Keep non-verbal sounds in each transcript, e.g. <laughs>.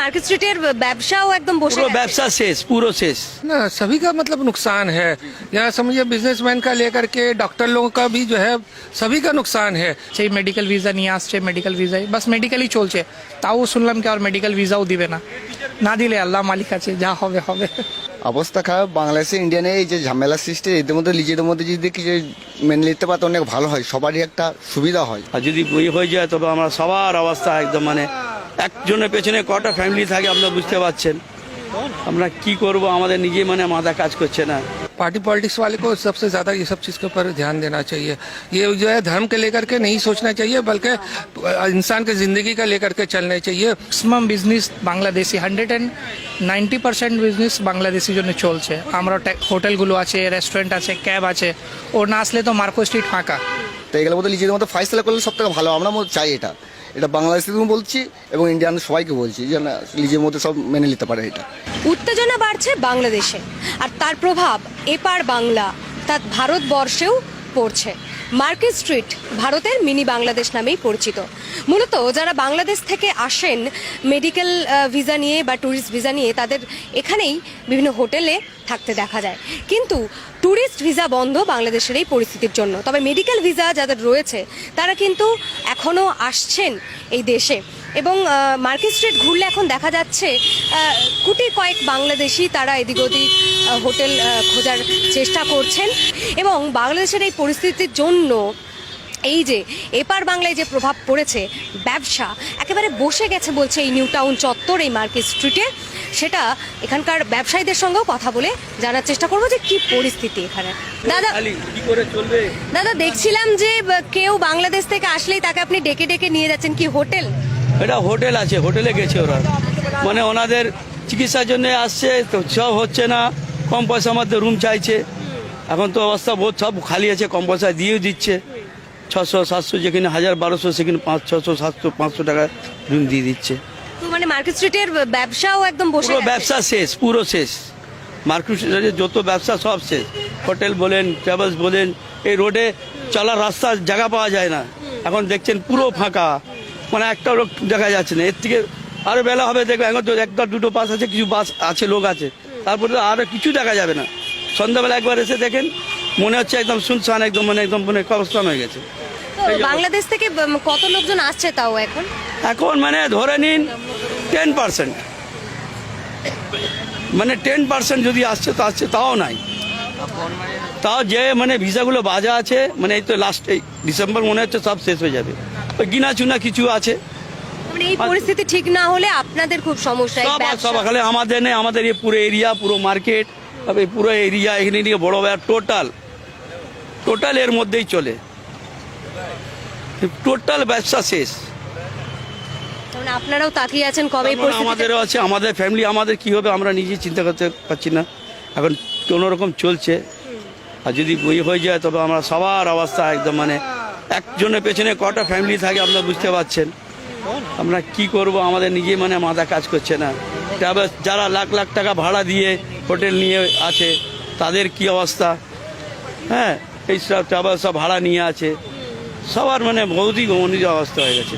Market স্ট্রিটের ব্যবসাও একদম বসে পুরো গেছে। ব্যবসা শেষ পুরো শেষ ना सभी का मतलब नुकसान है यहाँ समझिए बिजनेसमैन का लेकर के डॉक्टर लोगों का भी जो है सभी का नुकसान है সেই মেডিকেল ভিসা নিয়ে আসছে মেডিকেল ভিসাই বাস মেডিকেলই চলছে তাও শুনলাম কি আর মেডিকেল ভিসাও দিবে না না দিলে আল্লাহ মালিক আছে যা হবে হবে অবস্থা খারাপ বাংলাদেশে ইন্ডিয়ানে এই যে ঝামেলা সৃষ্টি এদের মধ্যে নিজেদের মধ্যে যদি কিছু মেনে নিতে পারতো অনেক ভালো হয় সবারই একটা সুবিধা হয় আর যদি বই হয়ে যায় তবে আমরা সবার অবস্থা একদম মানে একজনের পেছনে কটা ফ্যামিলি থাকে আপনারা বুঝতে পারছেন আমরা কি করব আমাদের নিজে মানে মাথা কাজ করছে না पार्टी पॉलिटिक्स वाले को सबसे ज्यादा ये सब चीज के ऊपर ध्यान देना चाहिए ये जो है धर्म के लेकर के नहीं सोचना चाहिए बल्कि इंसान की जिंदगी का लेकर के चलना चाहिए maximum business Bangladeshi hundred and ninety percent business Bangladeshi জন্য চলছে আমরা টে- হোটেলগুলো আছে রেস্টুরেন্ট আছে ক্যাব আছে ও না আসলে তো মার্কো স্ট্রিট ফাঁকা তো এগুলোর মধ্যে নিজেদের মধ্যে ফাইসলা করলে সব থেকে ভালো আমরা মধ্যে চাই এটা এটা বাংলাদেশে বলছি এবং ইন্ডিয়ান সবাইকে বলছি যে না, নিজের মধ্যে সব মেনে নিতে পারে এটা। উত্তেজনা বাড়ছে বাংলাদেশে, আর তার প্রভাব এপার বাংলা তা ভারতবর্ষেও পড়ছে। মার্কেট স্ট্রিট ভারতের মিনি বাংলাদেশ নামেই পরিচিত। মূলত যারা বাংলাদেশ থেকে আসেন, মেডিকেল ভিসা নিয়ে বা ট্যুরিস্ট ভিসা নিয়ে, তাদের এখানেই বিভিন্ন হোটেলে থাকতে দেখা যায়। কিন্তু ট্যুরিস্ট ভিসা বন্ধ বাংলাদেশের এই পরিস্থিতির জন্য। তবে মেডিকেল ভিসা যাদের রয়েছে, তারা কিন্তু এখনও আসছেন এই দেশে। এবং মার্কেট স্ট্রিট ঘুরলে এখন দেখা যাচ্ছে কুটি কয়েক বাংলাদেশি তারা এদিক ওদিক হোটেল খোঁজার চেষ্টা করছেন। এবং বাংলাদেশের এই পরিস্থিতির জন্য এই যে এপার বাংলায় যে প্রভাব পড়েছে ব্যবসা একেবারে বসে গেছে বলছে এই নিউ টাউন চত্বর এই মার্কেট স্ট্রিটে। সেটা এখানকার ব্যবসায়ীদের সঙ্গেও কথা বলে জানার চেষ্টা করব যে কি পরিস্থিতি এখানে। দাদা দাদা দেখছিলাম যে কেউ বাংলাদেশ থেকে আসলেই তাকে আপনি ডেকে ডেকে নিয়ে যাচ্ছেন কি হোটেল? এটা হোটেল আছে হোটেলে গেছে ওরা। মানে ওনাদের চিকিৎসার জন্য আসছে তো সব হচ্ছে না কম পয়সার মধ্যে রুম চাইছে। এখন তো অবস্থা বহুত সব খালি আছে কম পয়সা দিয়েও দিচ্ছে। ছশো সাতশো যেখানে হাজার বারোশো সেখানে পাঁচ ছশো সাতশো পাঁচশো টাকা রুম দিয়ে দিচ্ছে। মানে মার্কেট স্ট্রিটের ব্যবসাও একদম বসে পুরো ব্যবসা শেষ পুরো শেষ। মার্কেট যত ব্যবসা সব শেষ। হোটেল বলেন ট্রাভেলস বলেন এই রোডে চলার রাস্তার জায়গা পাওয়া যায় না। এখন দেখছেন পুরো ফাঁকা। মানে একটা লোক দেখা যাচ্ছে না। এর থেকে আরও বেলা হবে দেখবে এখন তো একটা দুটো বাস আছে কিছু বাস আছে লোক আছে। তারপরে তো আরও কিছু দেখা যাবে না। সন্ধ্যাবেলা একবার এসে দেখেন মনে হচ্ছে একদম শুনশান একদম মানে একদম মানে কবস্থান হয়ে গেছে। বাংলাদেশ থেকে কত লোকজন আসছে তাও এখন? এখন মানে ধরে নিন টেন পার্সেন্ট মানে টেন পার্সেন্ট যদি আসছে তো আসছে তাও নাই। তাও যে মানে ভিসাগুলো বাজা আছে মানে এই তো লাস্ট ডিসেম্বর মনে হচ্ছে সব শেষ হয়ে যাবে। গিনা চুনা কিছু আছে। মানে এই পরিস্থিতি ঠিক না হলে আপনাদের খুব সমস্যা আমাদের নেই আমাদের এই পুরো এরিয়া পুরো মার্কেট এই পুরো এরিয়া এখানে নিয়ে বড় টোটাল। টোটাল এর মধ্যেই চলে। টোটাল ব্যবসা শেষ। মানে আপনারাও তাকিয়ে আছেন কবে এই আমাদেরও আছে আমাদের ফ্যামিলি আমাদের কি হবে আমরা নিজে চিন্তা করতে পারছি না। এখন কোনো রকম চলছে। আর যদি বই হয়ে যায় তবে আমরা সবার অবস্থা একদম মানে একজনের পেছনে কটা ফ্যামিলি থাকে আপনারা বুঝতে পারছেন। আমরা কি করব? আমাদের নিজে মানে মাথা কাজ করছে না। ট্রাভেলস যারা লাখ লাখ টাকা ভাড়া দিয়ে হোটেল নিয়ে আছে, তাদের কি অবস্থা? হ্যাঁ এই সব সব ভাড়া নিয়ে আছে। সবার মানে গমনীয় অবস্থা হয়ে গেছে।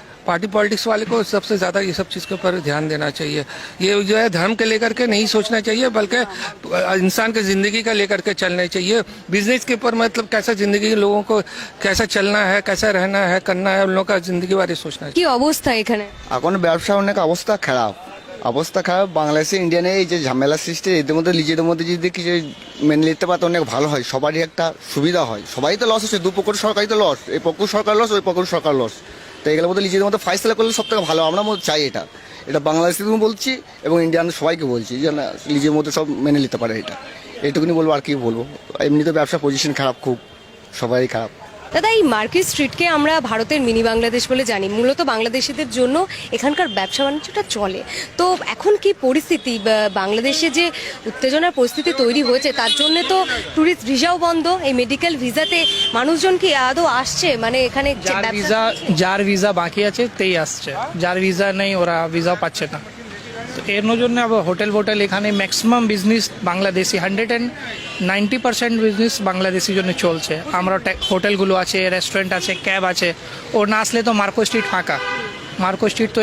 पार्टी पॉलिटिक्स वाले को सबसे ज्यादा ये सब चीज के ऊपर ध्यान देना चाहिए ये जो है धर्म के लेकर के नहीं सोचना चाहिए बल्कि इंसान की जिंदगी का लेकर के चलना चाहिए बिजनेस के ऊपर मतलब कैसा जिंदगी लोगों को कैसा चलना है कैसा रहना है करना है उन लोगों का जिंदगी बारे सोचना चाहिए কি অবস্থা এখানে এখন ব্যবসা অনেক অবস্থা খারাপ অবস্থা খারাপ বাংলাদেশে ইন্ডিয়ানে এই যে ঝামেলা সৃষ্টি এদের মধ্যে নিজেদের মধ্যে যদি কিছু মেনে নিতে পারতো অনেক ভালো হয় সবারই একটা সুবিধা হয় সবাই তো লস হচ্ছে দুপক্ষ সরকারই তো লস এই পক্ষ সরকার লস ওই পক্ষ সরকার লস তো এগুলোর মধ্যে নিজেদের মধ্যে ফাইসলা করলে সব থেকে ভালো, আমরা চাই এটা। এটা বাংলাদেশে বলছি এবং ইন্ডিয়ান সবাইকে বলছি যে না, নিজের মধ্যে সব মেনে নিতে পারে এটা। এটুকুনি বলব, আর কি বলব। এমনি তো ব্যবসা পজিশন খারাপ খুব সবাই খারাপ। দাদা এই মার্কেট স্ট্রিটকে আমরা ভারতের মিনি বাংলাদেশ বলে জানি। মূলত বাংলাদেশিদের জন্য এখানকার ব্যবসা বাণিজ্যটা চলে। তো এখন কি পরিস্থিতি? বাংলাদেশে যে উত্তেজনার পরিস্থিতি তৈরি হয়েছে তার জন্য তো ট্যুরিস্ট ভিসাও বন্ধ। এই মেডিকেল ভিসাতে মানুষজন কি আদৌ আসছে? মানে এখানে যার ভিসা যার ভিসা বাকি আছে তেই আসছে। যার ভিসা নেই ওরা ভিসাও পাচ্ছে না। তো এর জন্য আবার হোটেল ফোটেল এখানে maximum business Bangladeshi hundred and ninety percent business বাংলাদেশির জন্য চলছে। আমরা হোটেলগুলো আছে রেস্টুরেন্ট আছে ক্যাব আছে। ও না আসলে তো মার্কো স্ট্রিট ফাঁকা। মার্কো স্ট্রিট তো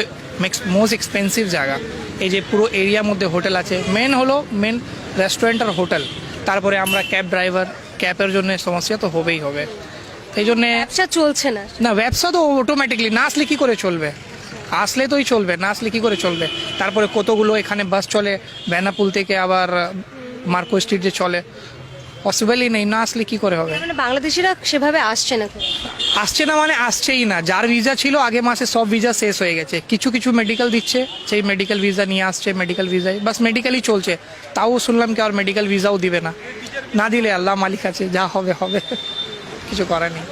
মোস্ট এক্সপেন্সিভ জায়গা। এই যে পুরো এরিয়ার মধ্যে হোটেল আছে। মেন হলো মেন রেস্টুরেন্ট আর হোটেল। তারপরে আমরা ক্যাব ড্রাইভার ক্যাবের জন্য সমস্যা তো হবেই হবে। এই জন্যে ব্যবসা চলছে না। না ব্যবসা তো অটোমেটিকলি না আসলে কী করে চলবে? আসলে তোই চলবে না আসলে কি করে চলবে? তারপরে কতগুলো এখানে বাস চলে বেনাপুল থেকে আবার মার্কো স্ট্রিট যে চলে পসিবলই নেই না আসলে কি করে হবে? মানে বাংলাদেশিরা সেভাবে আসছে না আসছে না মানে আসছেই না যার ভিসা ছিল আগে মাসে সব ভিসা শেষ হয়ে গেছে। কিছু কিছু মেডিকেল দিচ্ছে সেই মেডিকেল ভিসা নিয়ে আসছে মেডিকেল ভিসায় বাস মেডিকেলই চলছে তাও শুনলাম কি আর মেডিকেল ভিসাও দিবে না। না দিলে আল্লাহ মালিক আছে যা হবে হবে। <laughs> কিছু করার নেই।